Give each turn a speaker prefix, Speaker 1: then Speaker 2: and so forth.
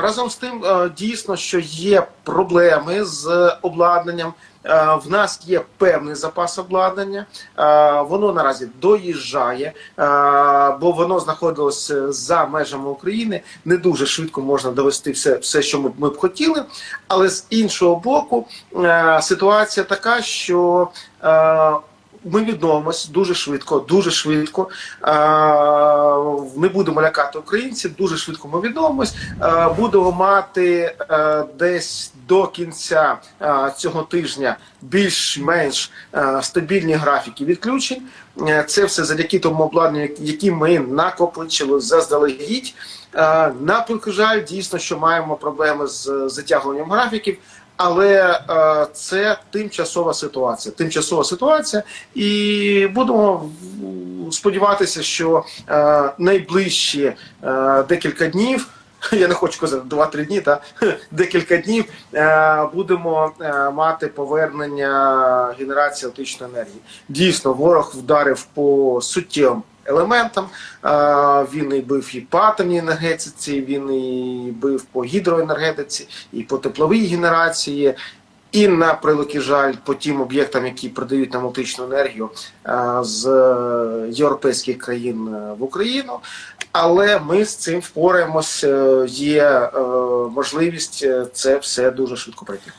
Speaker 1: Разом з тим, е, дійсно, що є проблеми з обладнанням. Е, В нас є певний запас обладнання, Е, воно наразі доїжджає, бо воно знаходилось е, за межами України. Не дуже швидко можна довести все, все що ми, б хотіли. Але з іншого боку, ситуація така, що ми відновимось дуже швидко, дуже швидко. Не будемо лякати українців. Дуже швидко ми відновимось. Будемо мати десь до кінця цього тижня більш-менш стабільні графіки відключень. Е, Це все завдяки тому обладнанню, які ми накопичили заздалегідь. На жаль, дійсно, що маємо проблеми з затягуванням графіків. Але е, це тимчасова ситуація. Тимчасова ситуація, і будемо сподіватися, що е, найближчі е, декілька днів. Я не хочу казати 2-3 дні, та декілька днів е, будемо е, мати повернення генерації електричної енергії. Дійсно, ворог вдарив по суттєвим елементам. Е, він і бив і по атомній енергетиці, він і бив по гідроенергетиці, і по тепловій генерації. І на превеликий жаль по тим об'єктам, які продають нам електричну енергію е, з е, європейських країн в Україну. Але ми з цим впораємося. Є можливість це все дуже швидко пройти.